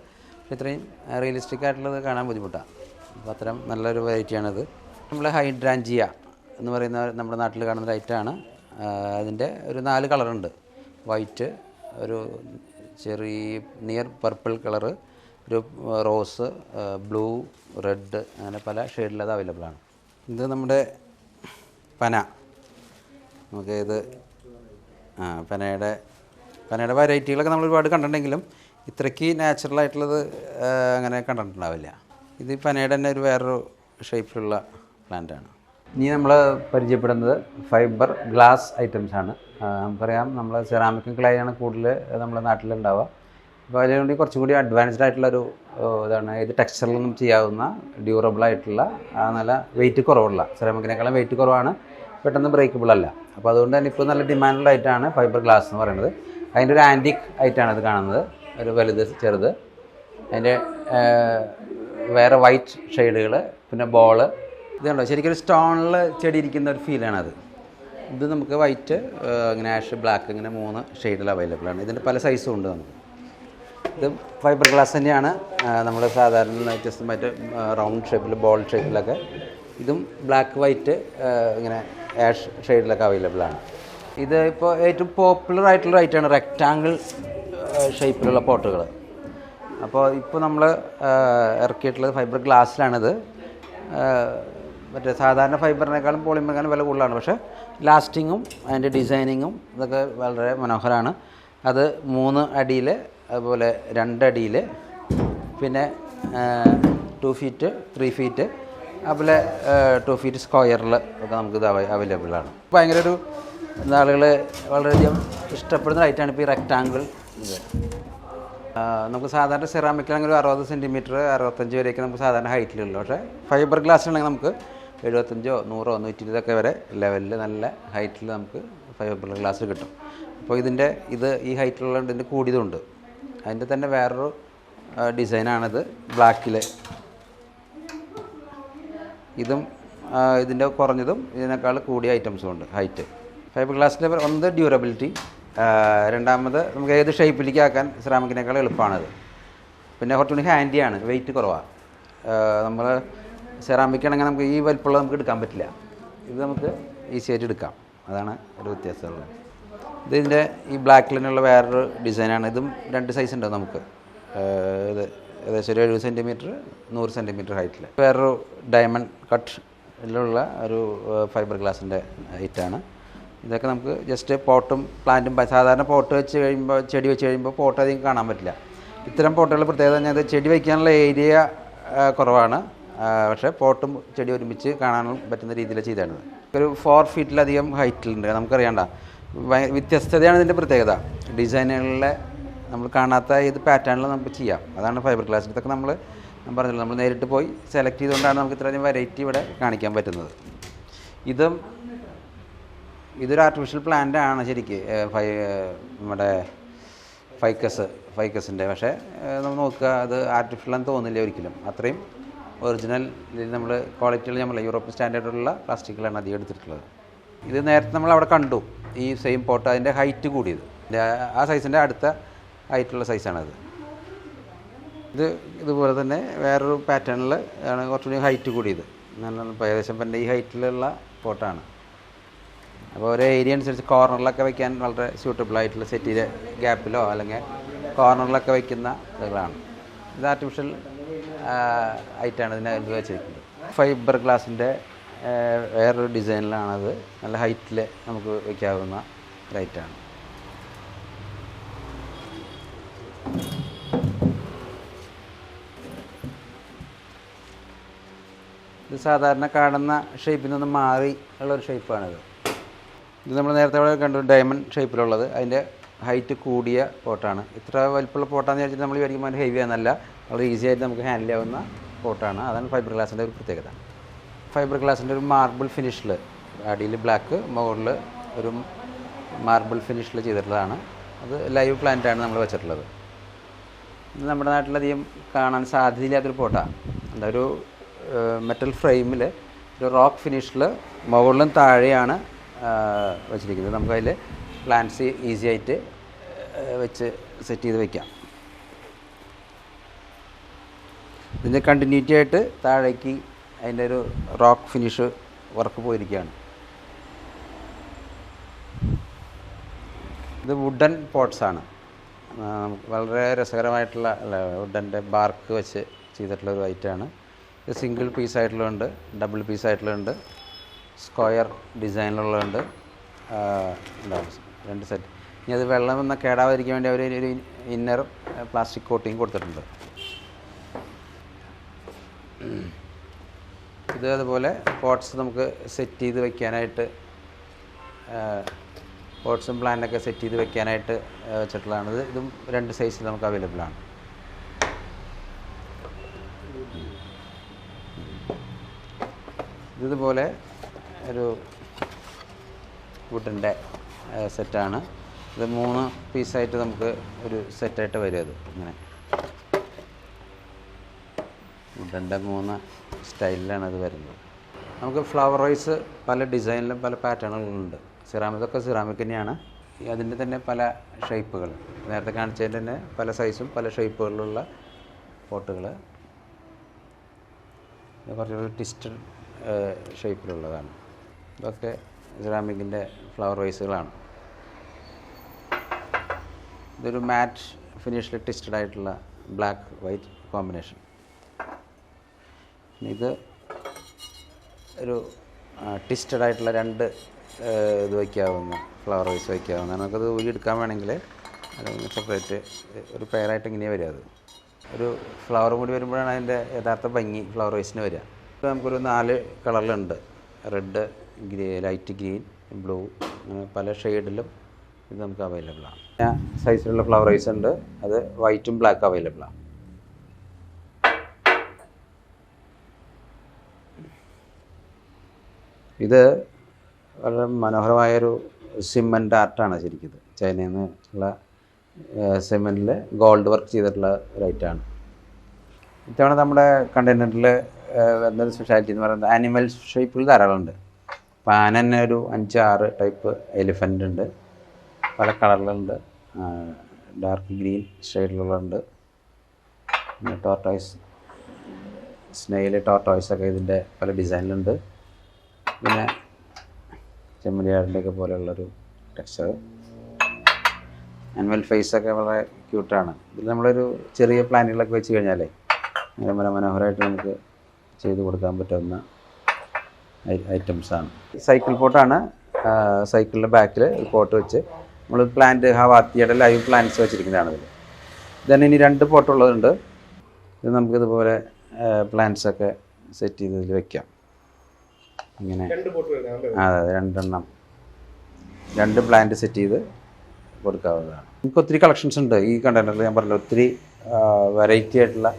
ഇത്രയും റിയലിസ്റ്റിക് ആയിട്ടുള്ളത് കാണാൻ ബുദ്ധിമുട്ടാണ്. അപ്പോൾ അത്തരം നല്ലൊരു വെറൈറ്റിയാണിത് നമ്മൾ ഹൈഡ്രാഞ്ചിയ എന്ന് പറയുന്ന നമ്മുടെ നാട്ടിൽ കാണുന്ന ഐറ്റമാണ് അതിന്റെ ഒരു നാല് കളറുണ്ട് വൈറ്റ് ഒരു ചെറിയ നിയർ പർപ്പിൾ കളറ് ഒരു റോസ് ബ്ലൂ റെഡ് അങ്ങനെ പല ഷെയ്ഡിൽ അത് അവൈലബിൾ ആണ്. ഇത് നമ്മുടെ പന. നമുക്ക് ഇത് ആ പനയുടെ പനയുടെ വെറൈറ്റികളൊക്കെ നമ്മൾ ഒരുപാട് കണ്ടിട്ടുണ്ടെങ്കിലും ഇത്രയ്ക്ക് നാച്ചുറൽ ആയിട്ടുള്ളത് അങ്ങനെ കണ്ടിട്ടുണ്ടാവില്ല. ഇത് പനയുടെ തന്നെ ഒരു വേറൊരു ഷേപ്പിലുള്ള പ്ലാന്റ് ആണ്. ഇനി നമ്മൾ പരിചയപ്പെടുന്നത് ഫൈബർ ഗ്ലാസ് ഐറ്റംസ് ആണ്. നമുക്കറിയാം നമ്മൾ സെറാമിക്കും ക്ലേ ആണ് കൂടുതൽ നമ്മുടെ നാട്ടിലുണ്ടാവുക. അപ്പോൾ അതിനുവേണ്ടി കുറച്ചും കൂടി അഡ്വാൻസ്ഡ് ആയിട്ടുള്ള ഒരു ഇതാണ്. ഇത് ടെക്സ്ചറിലൊന്നും ചെയ്യാവുന്ന ഡ്യൂറബിൾ ആയിട്ടുള്ള നല്ല വെയിറ്റ് കുറവുള്ള സെറാമിക്കിനേക്കാളും വെയിറ്റ് കുറവാണ്. പെട്ടെന്ന് ബ്രേക്കബിൾ അല്ല. അപ്പോൾ അതുകൊണ്ട് തന്നെ ഇപ്പോൾ നല്ല ഡിമാൻഡുള്ള ആയിട്ടാണ് ഫൈബർ ഗ്ലാസ് എന്ന് പറയുന്നത്. അതിന്റെ ഒരു ആന്റിക് ആയിട്ടാണ് ഇത് കാണുന്നത്. ഒരു വലുത് ചെറുത്. അതിന്റെ വേറെ വൈറ്റ് ഷെയ്ഡുകൾ പിന്നെ ബോൾ ഇതുണ്ടോ ശരിക്കും ഒരു സ്റ്റോണിൽ ചെടി ഇരിക്കുന്ന ഒരു ഫീലാണ് അത് ഇത് നമുക്ക് വൈറ്റ് അങ്ങനെ ആഷ് ബ്ലാക്ക് ഇങ്ങനെ മൂന്ന് ഷെയ്ഡിൽ അവൈലബിൾ ആണ്. ഇതിന്റെ പല സൈസും ഉണ്ട് നമുക്ക്. ഇത് ഫൈബർ ഗ്ലാസ് തന്നെയാണ്. നമ്മൾ സാധാരണ വ്യത്യസ്തമായിട്ട് റൗണ്ട് ഷേപ്പിൽ ബോൾ ഷേപ്പിലൊക്കെ ഇതും ബ്ലാക്ക് വൈറ്റ് ഇങ്ങനെ ആഷ് ഷെയ്ഡിലൊക്കെ അവൈലബിൾ ആണ്. ഇത് ഇപ്പോൾ ഏറ്റവും പോപ്പുലർ ആയിട്ടുള്ള ഐറ്റമാണ് റെക്റ്റാങ്കിൾ ഷേപ്പിലുള്ള പോട്ടുകൾ അപ്പോൾ ഇപ്പോൾ നമ്മൾ ഇറക്കിയിട്ടുള്ളത് ഫൈബർ ഗ്ലാസ്സിലാണിത് മറ്റേ സാധാരണ ഫൈബറിനേക്കാളും പോളിമറിനേക്കാളും വില കൂടുതലാണ്. പക്ഷേ ലാസ്റ്റിങ്ങും അതിന്റെ ഡിസൈനിങ്ങും ഇതൊക്കെ വളരെ മനോഹരമാണ് അത് മൂന്ന് അടിയിൽ അതുപോലെ രണ്ടടിയിൽ പിന്നെ ടു ഫീറ്റ് ത്രീ ഫീറ്റ് അതുപോലെ ടു ഫീറ്റ് സ്ക്വയറിൽ ഒക്കെ നമുക്കിത് അവൈലബിൾ ആണ്. ഭയങ്കര ഒരു ആളുകൾ വളരെയധികം ഇഷ്ടപ്പെടുന്ന ഐറ്റാണ് ഇപ്പോൾ ഈ റെക്റ്റാങ്കിൾ ഇത് നമുക്ക് സാധാരണ സെറാമിക്കിലാണെങ്കിൽ ഒരു അറുപത് സെന്റിമീറ്റർ അറുപത്തഞ്ച് വരെയൊക്കെ നമുക്ക് സാധാരണ ഹൈറ്റിലുള്ളൂ പക്ഷേ ഫൈബർ ഗ്ലാസ്സിലാണെങ്കിൽ നമുക്ക് എഴുപത്തഞ്ചോ നൂറോ നൂറ്റി ഇരുപതൊക്കെ വരെ ലെവലിൽ നല്ല ഹൈറ്റിൽ നമുക്ക് ഫൈബർ ഗ്ലാസ് കിട്ടും. അപ്പോൾ ഇതിന്റെ ഇത് ഈ ഹൈറ്റിലുള്ള ഇതിന്റെ കൂടിയതുണ്ട്. അതിന്റെ തന്നെ വേറൊരു ഡിസൈനാണിത്. ബ്ലാക്കിൽ ഇതും ഇതിന്റെ കുറഞ്ഞതും ഇതിനേക്കാൾ കൂടിയ ഐറ്റംസും ഉണ്ട് ഹൈറ്റ്. ഫൈബർ ഗ്ലാസിന്റെ ഒന്ന് ഡ്യൂറബിലിറ്റി രണ്ടാമത് നമുക്ക് ഏത് ഷേപ്പിലേക്ക് ആക്കാൻ സിറാമിക്കിനേക്കാൾ എളുപ്പമാണത്. പിന്നെ കുറച്ചുകൂടി ഹാൻഡിയാണ് വെയിറ്റ് കുറവാണ് നമ്മൾ സെറാമിക് ആണെങ്കിൽ നമുക്ക് ഈ വലിപ്പമുള്ള നമുക്ക് എടുക്കാൻ പറ്റില്ല. ഇത് നമുക്ക് ഈസി ആയിട്ട് എടുക്കാം. അതാണ് ഒരു വ്യത്യാസമുള്ളത്. ഇതിന്റെ ഈ ബ്ലാക്ക് ലൈനുള്ള വേറൊരു ഡിസൈനാണ് ഇതും രണ്ട് സൈസ് ഉണ്ട് നമുക്ക്? ഇത് ഏകദേശം ഒരു എഴുപത് സെന്റിമീറ്റർ നൂറ് സെന്റിമീറ്റർ ഹൈറ്റിൽ വേറൊരു ഡയമണ്ട് കട്ടിലുള്ള ഒരു ഫൈബർ ഗ്ലാസിന്റെ ഹൈറ്റാണ് ഇതൊക്കെ നമുക്ക് ജസ്റ്റ് പോട്ടും പ്ലാന്റും സാധാരണ പോട്ട് വെച്ച് കഴിയുമ്പോൾ ചെടി വെച്ച് കഴിയുമ്പോൾ പോട്ട് അധികം കാണാൻ പറ്റില്ല. ഇത്തരം പോട്ടുകൾ പ്രത്യേകത പറഞ്ഞാൽ ചെടി വയ്ക്കാനുള്ള ഏരിയ കുറവാണ്. പക്ഷേ പോട്ടും ചെടി ഒരുമിച്ച് കാണാനും പറ്റുന്ന രീതിയിൽ ചെയ്താണ് ഒരു ഫോർ ഫീറ്റിലധികം ഹൈറ്റിലുണ്ട് നമുക്കറിയണ്ട വ്യത്യസ്തതയാണ് ഇതിന്റെ പ്രത്യേകത. ഡിസൈനുകളിലെ നമ്മൾ കാണാത്ത ഏത് പാറ്റേണിൽ നമുക്ക് ചെയ്യാം. അതാണ് ഫൈബർ ഗ്ലാസ് ഇതൊക്കെ നമ്മൾ ഞാൻ പറഞ്ഞല്ലോ നമ്മൾ നേരിട്ട് പോയി സെലക്ട് ചെയ്തുകൊണ്ടാണ് നമുക്ക് ഇത്രയധികം വെറൈറ്റി ഇവിടെ കാണിക്കാൻ പറ്റുന്നത്. ഇതും ഇതൊരു ആർട്ടിഫിഷ്യൽ പ്ലാന്റ് ആണ് ശരിക്ക് ഫൈ നമ്മുടെ ഫൈക്കസ് ഫൈക്കസിന്റെ പക്ഷേ നമ്മൾ നോക്കുക അത് ആർട്ടിഫിഷ്യൽ എന്ന് തോന്നില്ല ഒരിക്കലും. അത്രയും ഒറിജിനൽ നമ്മൾ ക്വാളിറ്റിയിൽ നമ്മൾ യൂറോപ്യൻ സ്റ്റാൻഡേർഡിലുള്ള പ്ലാസ്റ്റിക്കുകളാണ് അധികം എടുത്തിട്ടുള്ളത്. ഇത് നേരത്തെ നമ്മൾ അവിടെ കണ്ടു. ഈ സെയിം പോട്ട് അതിന്റെ ഹൈറ്റ് കൂടിയത്. ആ- സൈസിന്റെ അടുത്ത ഹൈറ്റുള്ള സൈസാണത് ഇത് ഇതുപോലെ തന്നെ വേറൊരു പാറ്റേണിൽ ആണ് കുറച്ചുകൂടി ഹൈറ്റ് കൂടിയത്. നല്ല ഏകദേശം പിന്നെ ഈ ഹൈറ്റിലുള്ള പോട്ടാണ് അപ്പോൾ ഓരോ ഏരിയ അനുസരിച്ച് കോർണറിലൊക്കെ വയ്ക്കാൻ വളരെ സ്യൂട്ടബിൾ ആയിട്ടുള്ള സെറ്റിയിലെ ഗ്യാപ്പിലോ അല്ലെങ്കിൽ കോർണറിലൊക്കെ വയ്ക്കുന്ന ഇതുകളാണ്. ഇത് ആർട്ടിഫിഷ്യൽ ഐറ്റാണ് ഇതിനകത്ത് വെച്ചിരിക്കുന്നത്. ഫൈബർ ഗ്ലാസിന്റെ വേറൊരു ഡിസൈനിലാണത്. നല്ല ഹൈറ്റിൽ നമുക്ക് വയ്ക്കാവുന്ന ലൈറ്റാണ്. ഇത് സാധാരണ കാണുന്ന ഷേപ്പിൽ നിന്ന് മാറി ഉള്ളൊരു ഷേപ്പാണിത് ഇത് നമ്മൾ നേരത്തെ അവിടെ കണ്ടു ഡയമണ്ട് ഷേപ്പിലുള്ളത് അതിന്റെ ഹൈറ്റ് കൂടിയ പോട്ടാണ് ഇത്ര വലിപ്പമുള്ള പോട്ടാന്ന് വിചാരിച്ചിട്ട് നമ്മൾ വിചാരിക്കുമ്പോൾ ഹെവി ആണെന്നല്ല. വളരെ ഈസി ആയിട്ട് നമുക്ക് ഹാൻഡിൽ ആവുന്ന പോട്ടാണ് അതാണ് ഫൈബർ ഗ്ലാസിന്റെ ഒരു പ്രത്യേകത. ഫൈബർ ഗ്ലാസിന്റെ ഒരു മാർബിൾ ഫിനിഷിൽ അടിയിൽ ബ്ലാക്ക് മുകളിൽ ഒരു മാർബിൾ ഫിനിഷിൽ ചെയ്തിട്ടുള്ളതാണ്. അത് ലൈവ് പ്ലാന്റ് ആണ് നമ്മൾ വെച്ചിട്ടുള്ളത്. ഇത് നമ്മുടെ നാട്ടിലധികം കാണാൻ സാധ്യതയില്ലാത്തൊരു പോട്ടാണ് എന്താ ഒരു മെറ്റൽ ഫ്രെയിമിൽ ഒരു റോക്ക് ഫിനിഷിൽ മുകളിലും താഴെയാണ് വെച്ചിരിക്കുന്നത്. നമുക്കതിൽ പ്ലാന്റ്സ് ഈസി ആയിട്ട് വെച്ച് സെറ്റ് ചെയ്ത് വെക്കാം. ഇതിന്റെ കണ്ടിന്യൂറ്റി ആയിട്ട് താഴേക്ക് അതിന്റെ ഒരു റോക്ക് ഫിനിഷ് വർക്ക് പോയിരിക്കുകയാണ്. ഇത് വുഡൻ പോട്ട്സ് ആണ്. വളരെ രസകരമായിട്ടുള്ള വുഡന്റെ ബാർക്ക് വെച്ച് ചെയ്തിട്ടുള്ള ഒരു ഐറ്റമാണ് ഇത് സിംഗിൾ പീസ് ആയിട്ടുള്ളതുണ്ട് ഡബിൾ പീസ് ആയിട്ടുള്ളതുണ്ട് സ്ക്വയർ ഡിസൈനിലുള്ളതുണ്ട് രണ്ട് സെറ്റ് ഇനി അത് വെള്ളം ഒന്ന് കേടാതിരിക്കാൻ വേണ്ടി അവർ ഒരു ഇന്നർ പ്ലാസ്റ്റിക് കോട്ടിങ് കൊടുത്തിട്ടുണ്ട്. ഇത് അതുപോലെ പോട്ട്സ് നമുക്ക് സെറ്റ് ചെയ്ത് വെക്കാനായിട്ട് പോട്ട്സും പ്ലാന്റൊക്കെ സെറ്റ് ചെയ്ത് വെക്കാനായിട്ട് വെച്ചിട്ടുള്ളതാണിത്. വെച്ചിട്ടുള്ളതാണ് ഇത് ഇതും രണ്ട് സൈസിൽ നമുക്ക് അവൈലബിൾ ആണ്. ഇതുപോലെ ഒരു വുഡിന്റെ സെറ്റാണ് ഇത് മൂന്ന് പീസായിട്ട് നമുക്ക് ഒരു സെറ്റായിട്ട് വരും അത് ഇങ്ങനെ. വുഡന്റെ മൂന്ന് സ്റ്റൈലിലാണ് അത് വരുന്നത്. നമുക്ക് ഫ്ലവർ റൈസ് പല ഡിസൈനിലും പല പാറ്റേണുകളുണ്ട് സിറാമിക്കൊക്കെ സിറാമിക് തന്നെയാണ്. അതിന്റെ തന്നെ പല ഷേപ്പുകൾ നേരത്തെ കാണിച്ചതിന്റെ തന്നെ പല സൈസും പല ഷേപ്പുകളിലുള്ള പോട്ടുകൾ കുറച്ചൊരു ട്വിസ്റ്റഡ് ഷേപ്പിലുള്ളതാണ് ഇതൊക്കെ സിറാമിക്കിന്റെ ഫ്ലവർ റൈസുകളാണ് ഇതൊരു മാറ്റ് ഫിനിഷിൽ ട്വിസ്റ്റഡ് ആയിട്ടുള്ള ബ്ലാക്ക് വൈറ്റ് കോമ്പിനേഷൻ ഇത് ഒരു ട്വിസ്റ്റഡ് ആയിട്ടുള്ള രണ്ട് ഇത് വയ്ക്കാവുന്ന ഫ്ലവർ വൈസ് വയ്ക്കാവുന്ന. നമുക്കത് ഊരിയെടുക്കാൻ വേണമെങ്കിൽ സെപ്പറേറ്റ് ഒരു പെയറായിട്ട് ഇങ്ങനെ വരിക അത്. ഒരു ഫ്ലവർ കൂടി വരുമ്പോഴാണ് അതിന്റെ യഥാർത്ഥ ഭംഗി ഫ്ലവർ വൈസിന് വരിക. ഇപ്പോൾ നമുക്കൊരു നാല് കളറിലുണ്ട് റെഡ് ഗ്രീ ലൈറ്റ് ഗ്രീൻ ബ്ലൂ അങ്ങനെ പല ഷെയ്ഡിലും ഇത് നമുക്ക് അവൈലബിളാണ് സൈസിലുള്ള ഫ്ലവർ വൈസ് ഉണ്ട്. അത് വൈറ്റും ബ്ലാക്ക് അവൈലബിൾ ഇത് വളരെ മനോഹരമായൊരു സിമെന്റ് ആർട്ടാണ് ശരിക്കും ഇത് ചൈനയിൽ നിന്ന് ഉള്ള സിമെന്റിൽ ഗോൾഡ് വർക്ക് ചെയ്തിട്ടുള്ള ഐറ്റമാണ് ഇത്തവണ നമ്മുടെ കണ്ടെയ്നറിൽ എന്തൊരു സ്പെഷ്യാലിറ്റി എന്ന് പറയുന്നത് ആനിമൽ ഷേപ്പിൽ ധാരാളം ഉണ്ട് ആന ഒരു അഞ്ച് ആറ് ടൈപ്പ് എലിഫന്റ് ഉണ്ട്. പല കളറിലുണ്ട് ഡാർക്ക് ഗ്രീൻ ഷെയ്ഡിലുള്ളുണ്ട് പിന്നെ ടോർട്ടോയ്സ് സ്നെയിൽ ടോർട്ടോയ്സ് ഒക്കെ ഇതിന്റെ പല ഡിസൈനിലുണ്ട് പിന്നെ ചെമ്മരിയാടിന്റെയൊക്കെ പോലെയുള്ളൊരു ടെക്സ്ചർ ആനിമൽ ഫേസ് ഒക്കെ വളരെ ക്യൂട്ടാണ് ഇതിൽ നമ്മളൊരു ചെറിയ പ്ലാന്റുകളൊക്കെ വെച്ച് കഴിഞ്ഞാലേ അങ്ങനെ മന മനോഹരമായിട്ട് നമുക്ക് ചെയ്ത് കൊടുക്കാൻ പറ്റുന്ന ഐറ്റംസാണ് സൈക്കിൾ പോട്ടാണ് സൈക്കിളിന്റെ ബാക്കിൽ പോട്ട് വെച്ച് നമ്മൾ പ്ലാന്റ് ഹവാത്തിയുടെ ലൈവ് പ്ലാന്റ്സ് വെച്ചിരിക്കുന്നതാണ് ഇതിൽ ഇതന്നെ ഇനി രണ്ട് പോട്ടുള്ളതുണ്ട് ഇത് നമുക്കിതുപോലെ പ്ലാന്റ്സൊക്കെ സെറ്റ് ചെയ്ത് ഇതിൽ വെക്കാം. ഇങ്ങനെ. അതെ അതെ രണ്ടെണ്ണം. രണ്ട് പ്ലാന്റ് സെറ്റ് ചെയ്ത് കൊടുക്കാവുന്നതാണ്. നമുക്ക് ഒത്തിരി കളക്ഷൻസ് ഉണ്ട്. ഈ കണ്ടെയ്നറിൽ ഞാൻ പറഞ്ഞില്ല ഒത്തിരി വെറൈറ്റി ആയിട്ടുള്ള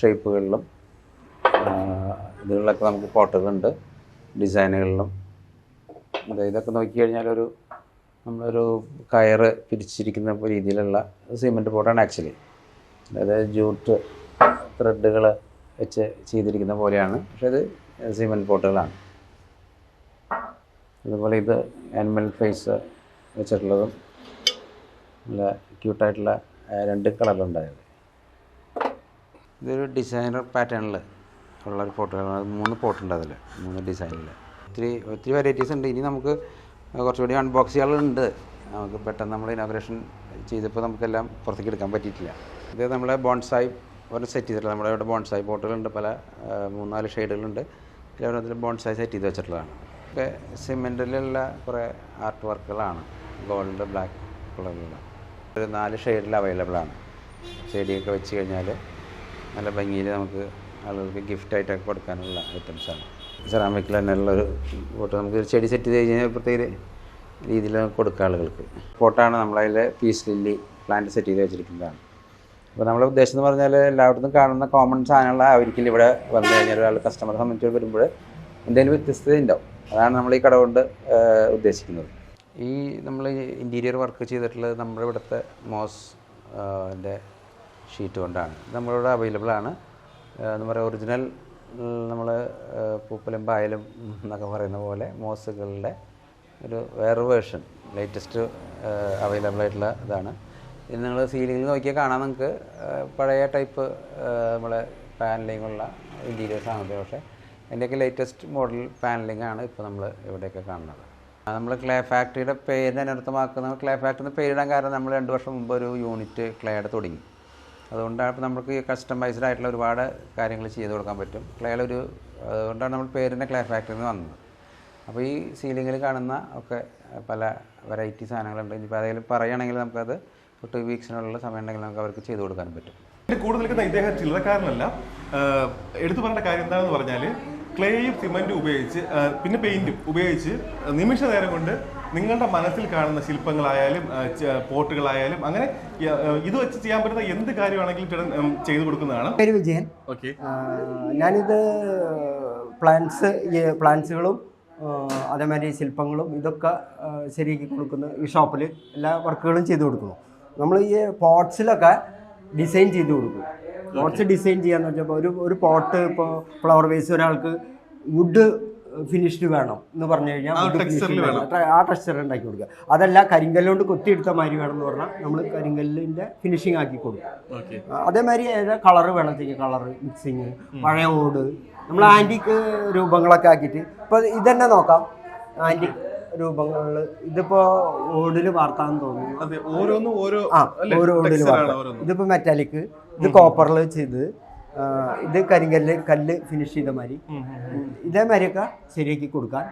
ഷേപ്പുകളിലും ഇതിലൊക്കെ നമുക്ക് പോട്ടുകളുണ്ട് ഡിസൈനുകളിലും അതെ ഇതൊക്കെ നോക്കിക്കഴിഞ്ഞാൽ ഒരു നമ്മളൊരു കയറ് പിരിച്ചിരിക്കുന്ന രീതിയിലുള്ള സിമെന്റ് പോട്ടാണ് ആക്ച്വലി അതായത് ജൂട്ട് ത്രെഡുകൾ വെച്ച് ചെയ്തിരിക്കുന്ന പോലെയാണ്. പക്ഷേ അത് സിമെന്റ് പോട്ടുകളാണ് അതുപോലെ ഇത് ആനിമൽ ഫേസ് വെച്ചിട്ടുള്ളതും നല്ല ക്യൂട്ടായിട്ടുള്ള രണ്ട് കളറിലുണ്ടായത് ഇതൊരു ഡിസൈനർ പാറ്റേണിൽ ഉള്ള ഒരു ഫോട്ടോകളാണ് മൂന്ന് പോട്ടുണ്ട് അതിൽ മൂന്ന് ഡിസൈനിൽ ഒത്തിരി ഒത്തിരി വെറൈറ്റീസ് ഉണ്ട്. ഇനി നമുക്ക് കുറച്ചുകൂടി അൺബോക്സ് ചെയ്യാനുണ്ട് നമുക്ക് പെട്ടെന്ന് നമ്മൾ ഇനോഗ്രേഷൻ ചെയ്തപ്പോൾ നമുക്കെല്ലാം പുറത്തേക്ക് എടുക്കാൻ പറ്റിയിട്ടില്ല. ഇത് നമ്മളെ ബോൺസായി ഒരു സെറ്റ് ചെയ്തിട്ടുള്ള നമ്മുടെ ഇവിടെ ബോൺസായി പോട്ടുകളുണ്ട് പല മൂന്നാൽ ഷെയ്ഡുകളുണ്ട് എല്ലാവരും അതിൽ ബോൺസായി സെറ്റ് ചെയ്ത് വെച്ചിട്ടുള്ളതാണ്. ഒക്കെ സിമെന്റിലുള്ള കുറേ ആർട്ട് വർക്കുകളാണ് ഗോൾഡ് ബ്ലാക്ക് കളറിലുള്ള ഒരു നാല് ഷെയ്ഡിൽ അവൈലബിൾ ആണ്. ചെടിയൊക്കെ വെച്ച് കഴിഞ്ഞാൽ നല്ല ഭംഗിയിൽ നമുക്ക് ആളുകൾക്ക് ഗിഫ്റ്റായിട്ടൊക്കെ കൊടുക്കാനുള്ള ഐറ്റംസാണ് സെറാമിക്കിൽ തന്നെയുള്ളൊരു ഫോട്ടോ നമുക്ക് ചെടി സെറ്റ് ചെയ്ത് കഴിഞ്ഞാൽ പ്രത്യേക രീതിയിൽ കൊടുക്കുക ആളുകൾക്ക്. ഫോട്ടോയാണ് നമ്മളതിൽ പീസ് ലില്ലി പ്ലാന്റ് സെറ്റ് ചെയ്ത് വെച്ചിരിക്കുന്നതാണ്. അപ്പോൾ നമ്മുടെ ഉദ്ദേശം എന്ന് പറഞ്ഞാൽ എല്ലായിടത്തും കാണുന്ന കോമൺ സാധനങ്ങളായിരിക്കില്ല ഇവിടെ വന്നു കഴിഞ്ഞാൽ ഒരാൾ കസ്റ്റമറെ സംബന്ധിച്ച് വരുമ്പോൾ എന്തെങ്കിലും വ്യത്യസ്തത ഉണ്ടാവും. അതാണ് നമ്മൾ ഈ കട കൊണ്ട് ഉദ്ദേശിക്കുന്നത്. ഈ നമ്മൾ ഇന്റീരിയർ വർക്ക് ചെയ്തിട്ടുള്ളത് നമ്മുടെ ഇവിടുത്തെ മോസ് എന്റെ ഷീറ്റ് കൊണ്ടാണ്. നമ്മളിവിടെ അവൈലബിൾ ആണ്. എന്ന് പറയുക ഒറിജിനൽ നമ്മൾ പൂപ്പലും പായലും എന്നൊക്കെ പറയുന്ന പോലെ മോസുകളുടെ ഒരു വേറെ വേർഷൻ ലേറ്റസ്റ്റ് അവൈലബിൾ ആയിട്ടുള്ള ഇതാണ്. ഇത് നിങ്ങൾ സീലിംഗിൽ നോക്കിയാൽ കാണാം നിങ്ങൾക്ക്. പഴയ ടൈപ്പ് നമ്മളെ പാനലിങ്ങുള്ള ഇന്റീരിയേഴ്സാണത് പക്ഷേ അതിന്റെയൊക്കെ ലേറ്റസ്റ്റ് മോഡൽ പാനലിംഗ് ആണ് ഇപ്പോൾ നമ്മൾ ഇവിടെയൊക്കെ കാണുന്നത്. നമ്മൾ ക്ലേ ഫാക്ടറിയുടെ പേര് പേരിനെ അനർത്ഥമാക്കുന്ന ക്ലേ ഫാക്ടറി പേരിടാൻ കാരണം നമ്മൾ രണ്ട് വർഷം മുമ്പ് ഒരു യൂണിറ്റ് ക്ലേയുടെ തുടങ്ങി. അതുകൊണ്ടാണ് ഇപ്പോൾ നമുക്ക് കസ്റ്റമൈസ്ഡ് ആയിട്ടുള്ള ഒരുപാട് കാര്യങ്ങൾ ചെയ്ത് കൊടുക്കാൻ പറ്റും. ക്ലേയുടെ ഒരു അതുകൊണ്ടാണ് നമ്മൾ പേരിന്റെ ക്ലേ ഫാക്ടറിയിൽ നിന്ന് വന്നത്. അപ്പോൾ ഈ സീലിങ്ങിൽ കാണുന്ന ഒക്കെ പല വെറൈറ്റി സാധനങ്ങളുണ്ട്. ഇനിയിപ്പോൾ അതെങ്കിലും പറയുകയാണെങ്കിൽ നമുക്കത് ടു വീക്സിനുള്ള സമയം ഉണ്ടെങ്കിൽ നമുക്ക് അവർക്ക് ചെയ്ത് കൊടുക്കാൻ പറ്റും.
കൂടുതൽ ഇദ്ദേഹം ചില്ലറക്കാരനല്ല. എടുത്തു പറഞ്ഞ കാര്യം എന്താണെന്ന് പറഞ്ഞാൽ ക്ലേയും സിമന്റും ഉപയോഗിച്ച് പിന്നെ പെയിന്റും ഉപയോഗിച്ച് നിമിഷ നേരം കൊണ്ട് നിങ്ങളുടെ മനസ്സിൽ കാണുന്ന ശില്പങ്ങളായാലും പോട്ടുകളായാലും അങ്ങനെ ഇത് വെച്ച് ചെയ്യാൻ പറ്റുന്ന എന്ത് കാര്യമാണെങ്കിലും ചേട്ടൻ ചെയ്തു കൊടുക്കുന്നതാണ്.
പേര് വിജയൻ.
ഓക്കെ.
ഞാനിത് പ്ലാന്റ്സ് ഈ പ്ലാന്റ്സുകളും അതേമാതിരി ശില്പങ്ങളും ഇതൊക്കെ ശരിയാക്കി കൊടുക്കുന്ന ഈ ഷോപ്പിൽ എല്ലാ വർക്കുകളും ചെയ്തു കൊടുക്കുന്നു. നമ്മൾ ഈ പോട്ട്സിലൊക്കെ ഡിസൈൻ ചെയ്തു കൊടുക്കും. പോട്ട്സ് ഡിസൈൻ ചെയ്യാന്ന് വെച്ചപ്പോൾ ഒരു ഒരു പോട്ട് ഇപ്പോൾ ഫ്ലവർ വേസ് ഒരാൾക്ക് വുഡ് ഫിനിഷ്ഡ് വേണം എന്ന് പറഞ്ഞു കഴിഞ്ഞാൽ
ആ
ടെക്സ്ചർ ഉണ്ടാക്കി കൊടുക്കുക. അതല്ല കരിങ്കല്ലുകൊണ്ട് കൊത്തിയെടുത്ത മാതിരി വേണം എന്ന് പറഞ്ഞാൽ നമ്മൾ കരിങ്കല്ലിന്റെ ഫിനിഷിംഗ് ആക്കി കൊടുക്കും അതേമാതിരി ഏതാ കളറ് വേണത്തേക്ക് കളറ് മിക്സിങ് പഴയ ഓട് നമ്മൾ ആന്റിക്ക് രൂപങ്ങളൊക്കെ ആക്കിയിട്ട്. ഇപ്പോൾ ഇതന്നെ നോക്കാം. ആന്റിക് രൂപങ്ങൾ ഇതിപ്പോ ഓടിൽ വാർത്താന്ന് തോന്നുന്നു.
ഓരോന്നും ഓരോ
ആ? ഓരോ ഓടിൽ ഇതിപ്പോൾ മെറ്റാലിക് ഇത് കോപ്പറിൽ ചെയ്ത് ഇത് കരിങ്കല്ല് കല്ല് ഫിനിഷ് ചെയ്ത മാതിരി. ഇതേമാതിരിയൊക്കെ ശരിയാക്കി കൊടുക്കാൻ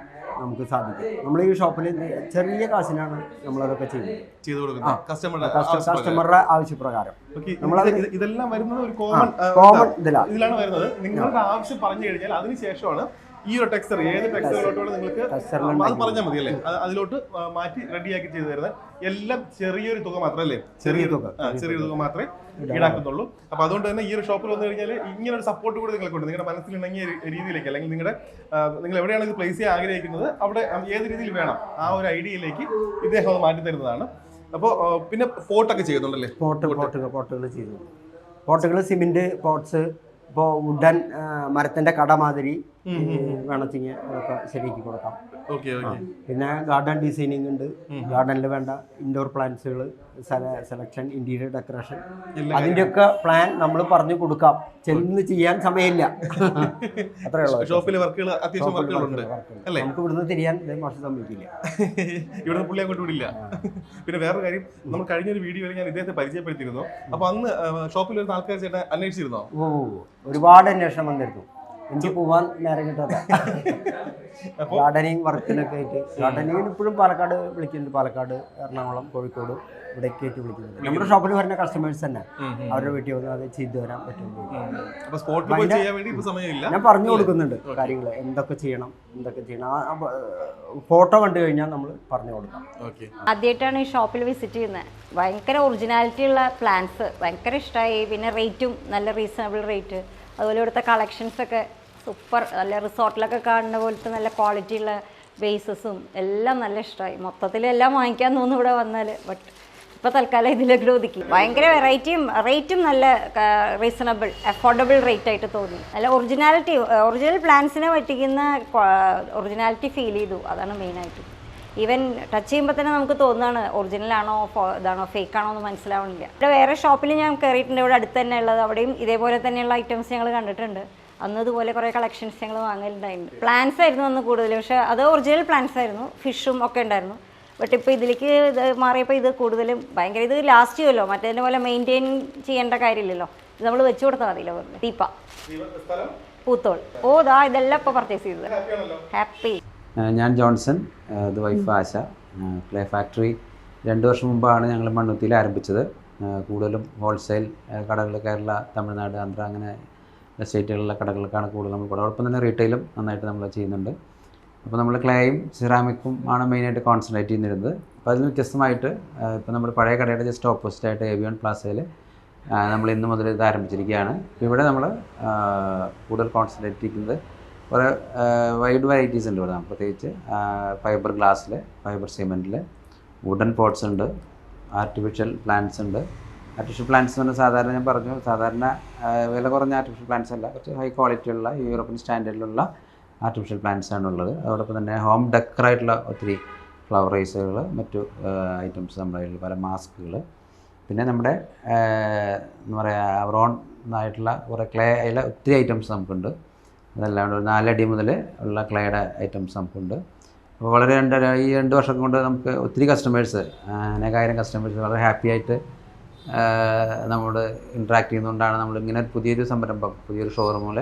നമുക്ക് സാധിക്കും. നമ്മൾ ഈ ഷോപ്പിൽ ചെറിയ കാശിനാണ് നമ്മളതൊക്കെ ചെയ്യുന്നത്.
കസ്റ്റമറുടെ
ആവശ്യപ്രകാരം.
ഇതെല്ലാം വരുന്നത് ഒരു കോമൺ
ഇതിലാണ്
വരുന്നത്. നിങ്ങളുടെ ആവശ്യം പറഞ്ഞു കഴിഞ്ഞാൽ അതിനുശേഷമാണ് ഈ ഒരു ടെക്സ്ചർ ഏത് ടെക്സ്ചറിലോട്ടാണ് നിങ്ങൾക്ക് അത് പറഞ്ഞാൽ മതി അല്ലേ അത് അതിലോട്ട് മാറ്റി റെഡിയാക്കി ചെയ്തു തരുന്നത്. എല്ലാം ചെറിയൊരു തുക മാത്രം അല്ലേ
ചെറിയ തുക.
ചെറിയ തുക മാത്രമേ ഈടാക്കുന്നുള്ളൂ. അപ്പൊ അതുകൊണ്ട് തന്നെ ഈ ഒരു ഷോപ്പിൽ വന്നു കഴിഞ്ഞാൽ ഇങ്ങനെ ഒരു സപ്പോർട്ട് കൂടി നിങ്ങൾക്കുണ്ട്. നിങ്ങളുടെ മനസ്സിൽ ഇണങ്ങിയ രീതിയിലേക്ക് അല്ലെങ്കിൽ നിങ്ങളുടെ നിങ്ങൾ എവിടെയാണ് ഇത് പ്ലേസ് ചെയ്യാൻ ആഗ്രഹിക്കുന്നത് അവിടെ ഏത് രീതിയിൽ വേണം ആ ഒരു ഐഡിയയിലേക്ക് ഇദ്ദേഹം അത് മാറ്റി തരുന്നതാണ്. അപ്പോൾ പിന്നെ പോട്ടൊക്കെ ചെയ്യുന്നുണ്ടല്ലേ?
പോട്ട് പോട്ടുകൾ പോട്ടുകൾ ചെയ്തു. പോട്ടുകൾ സിമെന്റ് പോട്ട്സ് ഇപ്പോൾ വുഡൻ മരത്തിന്റെ കട മാതിരി വേണത്തിങ്ങ അതൊക്കെ ശരിയാക്കി കൊടുക്കാം. പിന്നെ ഗാർഡൻ ഡിസൈനിങ് ഉണ്ട്. ഗാർഡനിൽ വേണ്ട ഇൻഡോർ പ്ലാന്റ്സുകൾ സെലക്ഷൻ ഇന്റീരിയർ ഡെക്കറേഷൻ. അതിന്റെയൊക്കെ പ്ലാൻ നമ്മൾ പറഞ്ഞു കൊടുക്കാം. ചെന്ന് ചെയ്യാൻ സമയമില്ല. <laughs> അത്രേ ഉള്ളൂ.
ഷോപ്പിലെ വർക്കുകൾ അത്യാവശ്യം വർക്കുകളുണ്ട് അല്ലേ?
നമുക്ക് ഇവിടുന്ന് തിരിയാൻ സമ്മതിക്കില്ല. <laughs>
ഇവിടെ പുള്ളി അങ്ങോട്ട് വിടില്ല. <laughs> പിന്നെ വേറൊരു കാര്യം നമ്മൾ കഴിഞ്ഞൊരു വീഡിയോയിൽ ഞാൻ ഇദ്ദേഹത്തെ പരിചയപ്പെടുത്തിയിരുന്നു. അപ്പൊ അന്ന് ഷോപ്പിൽ ഒരു ആൾക്കാർ ചേട്ടൻ അന്വേഷിച്ചിരുന്നോ?
ഓ. ഒരുപാട് അന്വേഷണം വന്നിരുന്നു എനിക്ക് പോവാൻ നേരം കിട്ടാത്ത. ഗാർഡനിങ് വർക്കിനൊക്കെ ആയിട്ട്. ഗാർഡനിങ്ങിന് ഇപ്പോഴും പാലക്കാട് വിളിക്കുന്നുണ്ട്. പാലക്കാട് എറണാകുളം കോഴിക്കോട് ഇവിടെയൊക്കെ ആയിട്ട് വിളിക്കുന്നുണ്ട്. നമ്മുടെ ഷോപ്പിൽ വരുന്ന കസ്റ്റമേഴ്സ് തന്നെ. അവരുടെ വീട്ടിൽ വന്ന് അത് ചെയ്തു തരാൻ പറ്റും.
അപ്പൊ സ്പോട്ടിൽ പോയി ചെയ്യാൻ വേണ്ടി ഇപ്പൊ സമയമില്ല.
ഞാൻ പറഞ്ഞു കൊടുക്കുന്നുണ്ട് കാര്യങ്ങൾ എന്തൊക്കെ ചെയ്യണം എന്തൊക്കെ ചെയ്യണം. ആ ഫോട്ടോ കണ്ടു കഴിഞ്ഞാൽ നമ്മൾ പറഞ്ഞു കൊടുക്കാം.
ഓക്കെ
ആദ്യമായിട്ടാണ് ഈ ഷോപ്പിൽ വിസിറ്റ് ചെയ്യുന്നത്. ഭയങ്കര ഒറിജിനാലിറ്റി ഉള്ള പ്ലാൻസ് ഭയങ്കര ഇഷ്ടമായി പിന്നെ റേറ്റും നല്ല റീസണബിൾ റേറ്റ് അതുപോലെ ഇവിടുത്തെ കളക്ഷൻസ് ഒക്കെ സൂപ്പർ നല്ല റിസോർട്ടിലൊക്കെ കാണുന്ന പോലത്തെ നല്ല ക്വാളിറ്റി ഉള്ള ബേസസും എല്ലാം നല്ല ഇഷ്ടമായി. മൊത്തത്തിൽ എല്ലാം വാങ്ങിക്കാൻ തോന്നുന്നു ഇവിടെ വന്നാൽ ബട്ട് ഇപ്പോൾ തൽക്കാലം ഇതിലേക്ക് ഒതുക്കി. ഭയങ്കര വെറൈറ്റിയും റേറ്റും നല്ല റീസണബിൾ അഫോർഡബിൾ റേറ്റ് ആയിട്ട് തോന്നി. നല്ല ഒറിജിനാലിറ്റി ഒറിജിനൽ പ്ലാൻസിനെ പറ്റിക്കുന്ന ഒറിജിനാലിറ്റി ഫീൽ ചെയ്തു. അതാണ് മെയിനായിട്ട് ഈവൻ ടച്ച് ചെയ്യുമ്പോൾ തന്നെ നമുക്ക് തോന്നുകയാണ് ഒറിജിനൽ ആണോ ഫോ- ഇതാണോ ഫേക്ക് ആണോ എന്ന് മനസ്സിലാവണില്ല. ഇവിടെ വേറെ ഷോപ്പിൽ ഞാൻ കയറിയിട്ടുണ്ട് ഇവിടെ അടുത്ത് തന്നെ ഉള്ളത്. അവിടെയും ഇതേപോലെ തന്നെയുള്ള ഐറ്റംസ് ഞങ്ങൾ കണ്ടിട്ടുണ്ട്. അന്ന് ഇതുപോലെ കുറേ കളക്ഷൻസ് ഞങ്ങൾ വാങ്ങലുണ്ടായിരുന്നു. പ്ലാൻസ് ആയിരുന്നു അന്ന് കൂടുതൽ. പക്ഷേ അത് ഒറിജിനൽ പ്ലാൻസ് ആയിരുന്നു. ഫിഷും ഒക്കെ ഉണ്ടായിരുന്നു. ബട്ട് ഇപ്പോൾ ഇതിലേക്ക് ഇത് മാറിയപ്പോൾ ഇത് കൂടുതലും ഭയങ്കര ഇത് ലാസ്റ്റ് ചെയ്യുമല്ലോ. മറ്റേതിനെ പോലെ മെയിന്റെയിൻ ചെയ്യേണ്ട കാര്യമില്ലല്ലോ. ഇത് നമ്മൾ വെച്ചു കൊടുത്താൽ മതിയല്ലോ ദീപ പൂത്തോൾ. ഓ ദാ ഇതെല്ലാം ഇപ്പോൾ പർച്ചേസ് ചെയ്തത്. ഹാപ്പി
ഞാൻ ജോൺസൺ ദ ഇത് വൈഫ് ആശ. Clay factory. രണ്ട് വർഷം മുമ്പാണ് ഞങ്ങൾ മണ്ണുത്തിയിൽ ആരംഭിച്ചത്. കൂടുതലും ഹോൾസെയിൽ കടകൾ കേരള തമിഴ്നാട് ആന്ധ്ര അങ്ങനെ സ്റ്റേറ്റുകളിലെ കടകൾക്കാണ് കൂടുതൽ നമ്മൾ അതോടൊപ്പം തന്നെ റീറ്റെയിലും നന്നായിട്ട് നമ്മൾ ചെയ്യുന്നുണ്ട്. അപ്പോൾ നമ്മൾ ക്ലേയും സിറാമിക്കും ആണ് മെയിനായിട്ട് കോൺസെൻട്രേറ്റ് ചെയ്യുന്നിരുന്നത്. അപ്പോൾ അതിന് വ്യത്യസ്തമായിട്ട് ഇപ്പോൾ നമ്മൾ പഴയ കടയുടെ ജസ്റ്റ് ഓപ്പോസിറ്റ് ആയിട്ട് എവിയോൺ പ്ലാസയിൽ നമ്മൾ ഇന്ന് മുതൽ ഇത് ആരംഭിച്ചിരിക്കുകയാണ്. ഇവിടെ നമ്മൾ കൂടുതൽ കോൺസെൻട്രേറ്റ് ചെയ്യുന്നത് കുറേ വൈഡ് വെറൈറ്റീസ് ഉണ്ട് ഇവിടെ പ്രത്യേകിച്ച് ഫൈബർ ഗ്ലാസ്സിൽ ഫൈബർ സിമെന്റിൽ വുഡൻ പോട്ട്സ് ഉണ്ട് ആർട്ടിഫിഷ്യൽ പ്ലാന്റ്സ് ഉണ്ട്. ആർട്ടിഫിഷ്യൽ പ്ലാന്റ്സ് എന്ന് പറഞ്ഞാൽ സാധാരണ ഞാൻ പറഞ്ഞു സാധാരണ വില കുറഞ്ഞ ആർട്ടിഫിഷ്യൽ പ്ലാന്റ്സ് അല്ല കുറച്ച് ഹൈ ക്വാളിറ്റി ഉള്ള യൂറോപ്യൻ സ്റ്റാൻഡേർഡിലുള്ള ആർട്ടിഫിഷ്യൽ പ്ലാന്റ്സ് ആണ് ഉള്ളത്. അതോടൊപ്പം തന്നെ ഹോം ഡെക്കറായിട്ടുള്ള ഒത്തിരി ഫ്ലവർ റൈസുകൾ മറ്റു ഐറ്റംസ് നമ്മുടെ പല മാസ്കുകൾ പിന്നെ നമ്മുടെ എന്താ പറയുക റോൺ ആയിട്ടുള്ള കുറേ ക്ലേ അതിലെ ഒത്തിരി ഐറ്റംസ് നമുക്കുണ്ട്. അതെല്ലാം ഒരു നാലടി മുതൽ ഉള്ള ക്ലേയുടെ ഐറ്റംസ് നമുക്കുണ്ട്. അപ്പോൾ വളരെ രണ്ട് ഈ രണ്ട് വർഷം കൊണ്ട് നമുക്ക് ഒത്തിരി കസ്റ്റമേഴ്സ് അനേകായിരം കസ്റ്റമേഴ്സ് വളരെ ഹാപ്പി ആയിട്ട് നമ്മോട് ഇൻട്രാക്ട് ചെയ്യുന്നതുകൊണ്ടാണ് നമ്മൾ ഇങ്ങനെ പുതിയൊരു സംരംഭം പുതിയൊരു ഷോറൂമിൽ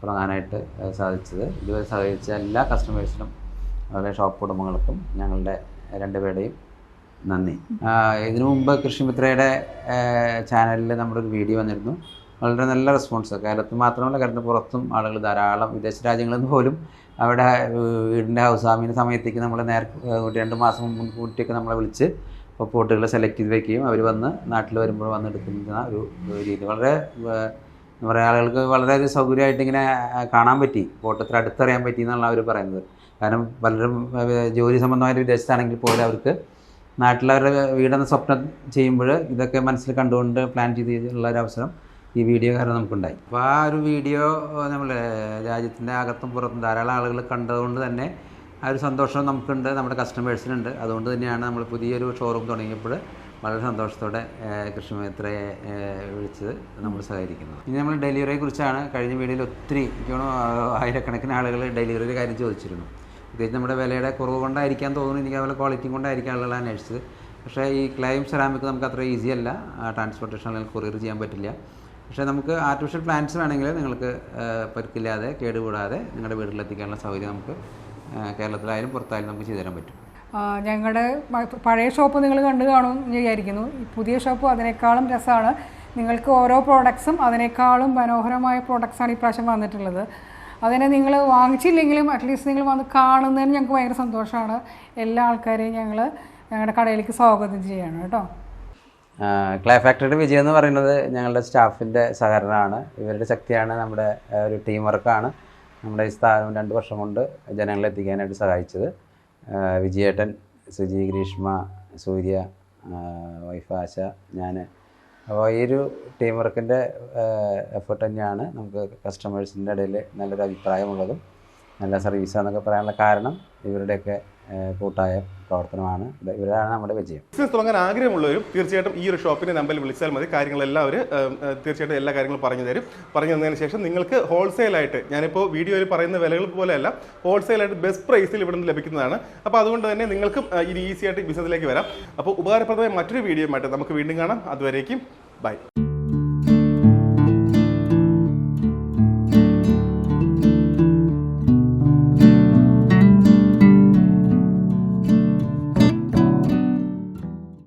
തുടങ്ങാനായിട്ട് സാധിച്ചത്. ഇതുവരെ സഹകരിച്ച എല്ലാ കസ്റ്റമേഴ്സിനും അവരുടെ ഷോപ്പ് ഉടമകൾക്കും ഞങ്ങളുടെ രണ്ടുപേരുടെയും നന്ദി. ഇതിനു മുമ്പ് കൃഷിമിത്രയുടെ ചാനലിൽ നമ്മുടെ ഒരു വീഡിയോ വന്നിരുന്നു. വളരെ നല്ല റെസ്പോൺസ് കേരളത്തിൽ മാത്രമല്ല കേരളത്തിന് പുറത്തും ആളുകൾ ധാരാളം വിദേശ രാജ്യങ്ങളിൽ നിന്ന് പോലും അവിടെ വീടിന്റെ ഹൗസ് വാമിന്റെ സമയത്തേക്ക് നമ്മൾ നേരെ രണ്ട് മാസം മുൻകൂട്ടിയൊക്കെ നമ്മളെ വിളിച്ച് പോട്ടുകളെ സെലക്ട് ചെയ്ത് വെക്കുകയും അവർ വന്ന് നാട്ടിൽ വരുമ്പോൾ വന്ന് എടുക്കുന്ന ഒരു രീതി. വളരെ പറയുക ആളുകൾക്ക് വളരെ ഒരു സൗകര്യമായിട്ട് ഇങ്ങനെ കാണാൻ പറ്റി. പോട്ടത്തിൽ അടുത്തറിയാൻ പറ്റി എന്നുള്ള അവർ പറയുന്നത്. കാരണം പലരും ജോലി സംബന്ധമായിട്ട് വിദേശത്താണെങ്കിൽ പോലും അവർക്ക് നാട്ടിലവരുടെ വീടെന്ന സ്വപ്നം ചെയ്യുമ്പോൾ ഇതൊക്കെ മനസ്സിൽ കണ്ടുകൊണ്ട് പ്ലാൻ ചെയ്തുള്ള ഒരു അവസരം ഈ വീഡിയോ കാരണം നമുക്കുണ്ടായി. അപ്പോൾ ആ ഒരു വീഡിയോ നമ്മൾ രാജ്യത്തിന്റെ അകത്തും പുറത്തും ധാരാളം ആളുകൾ കണ്ടതുകൊണ്ട് തന്നെ ആ ഒരു സന്തോഷം നമുക്കുണ്ട് നമ്മുടെ കസ്റ്റമേഴ്സിനുണ്ട് അതുകൊണ്ട് തന്നെയാണ് നമ്മൾ പുതിയൊരു ഷോറൂം തുടങ്ങിയപ്പോൾ വളരെ സന്തോഷത്തോടെ കൃഷ്ണമേത്രയെ വിളിച്ചത് നമ്മൾ സഹകരിക്കുന്നത്. ഇനി നമ്മൾ ഡെലിവറിയെ കുറിച്ചാണ് കഴിഞ്ഞ വീഡിയോയിൽ ഒത്തിരി എനിക്ക് ആയിരക്കണക്കിന് ആളുകൾ ഡെലിവറിയുടെ കാര്യം ചോദിച്ചിരുന്നു. പ്രത്യേകിച്ച് നമ്മുടെ വിലയുടെ കുറവ് കൊണ്ടായിരിക്കാൻ തോന്നുന്നു എനിക്ക് അതുപോലെ ക്വാളിറ്റിയും കൊണ്ടായിരിക്കും ആളുകൾ അന്വേഷിച്ചത്. പക്ഷേ ഈ ക്ലൈം സെറാമിക് നമുക്ക് അത്ര ഈസി അല്ല. ട്രാൻസ്പോർട്ടേഷൻ അല്ലെങ്കിൽ കൊറിയർ ചെയ്യാൻ പറ്റില്ല. പക്ഷേ നമുക്ക് ആർട്ടിഫിഷ്യൽ പ്ലാന്റ്സ് വേണമെങ്കിൽ നിങ്ങൾക്ക് പരുക്കില്ലാതെ കേടുകൂടാതെ നിങ്ങളുടെ വീട്ടിലെത്തിക്കാനുള്ള സൗകര്യം നമുക്ക് കേരളത്തിലായാലും പുറത്തായാലും നമുക്ക് ചെയ്തു തരാൻ പറ്റും.
ഞങ്ങളുടെ പഴയ ഷോപ്പ് നിങ്ങൾ കണ്ടു കാണും വിചാരിക്കുന്നു. പുതിയ ഷോപ്പ് അതിനേക്കാളും രസമാണ്. നിങ്ങൾക്ക് ഓരോ പ്രോഡക്ട്സും അതിനേക്കാളും മനോഹരമായ പ്രോഡക്ട്സാണ് ഇപ്രാവശ്യം വന്നിട്ടുള്ളത്. അതിനെ നിങ്ങൾ വാങ്ങിച്ചില്ലെങ്കിലും അറ്റ്ലീസ്റ്റ് നിങ്ങൾ വന്ന് കാണുന്നതിന് ഞങ്ങൾക്ക് ഭയങ്കര സന്തോഷമാണ്. എല്ലാ ആൾക്കാരെയും ഞങ്ങൾ ഞങ്ങളുടെ കടയിലേക്ക് സ്വാഗതം ചെയ്യണം കേട്ടോ.
ക്ലേ ഫാക്ടറിയുടെ വിജയം എന്ന് പറയുന്നത് ഞങ്ങളുടെ സ്റ്റാഫിന്റെ സഹകരണമാണ്. ഇവരുടെ ശക്തിയാണ് നമ്മുടെ ഒരു ടീം വർക്കാണ് നമ്മുടെ ഈ സ്ഥാപനം രണ്ട് വർഷം കൊണ്ട് ജനങ്ങളെ എത്തിക്കാനായിട്ട് സഹായിച്ചത്. വിജയേട്ടൻ സുജി ഗ്രീഷ്മ സൂര്യ വൈഫ് ആശ ഞാൻ അപ്പോൾ ഈ ഒരു ടീം വർക്കിന്റെ എഫേർട്ട് തന്നെയാണ് നമുക്ക് കസ്റ്റമേഴ്സിന്റെ ഇടയിൽ നല്ലൊരു അഭിപ്രായമുള്ളതും നല്ല സർവീസാന്നൊക്കെ പറയാനുള്ള കാരണം ഇവരുടെയൊക്കെ കൂട്ടായ പ്രവർത്തനമാണ്. ഇവരാണ് നമ്മുടെ വിജയം.
ബിസിനസ് തുടങ്ങാൻ ആഗ്രഹമുള്ളവരും തീർച്ചയായിട്ടും ഈ ഒരു ഷോപ്പിന്റെ നമ്പറിൽ വിളിച്ചാൽ മതി. കാര്യങ്ങളെല്ലാം അവർ തീർച്ചയായിട്ടും എല്ലാ കാര്യങ്ങളും പറഞ്ഞു തരും. പറഞ്ഞു തന്നതിന് ശേഷം നിങ്ങൾക്ക് ഹോൾസെയിലായിട്ട് ഞാനിപ്പോൾ വീഡിയോയിൽ പറയുന്ന വിലകൾ പോലെയല്ല ഹോൾസെയിലായിട്ട് ബെസ്റ്റ് പ്രൈസിൽ ഇവിടെ നിന്ന് ലഭിക്കുന്നതാണ്. അപ്പോൾ അതുകൊണ്ട് തന്നെ നിങ്ങൾക്കും ഇനി ഈസിയായിട്ട് ബിസിനസ്സിലേക്ക് വരാം. അപ്പോൾ ഉപകാരപ്രദമായ മറ്റൊരു വീഡിയോയുമായിട്ട് നമുക്ക് വീണ്ടും കാണാം. അതുവരേക്കും ബൈ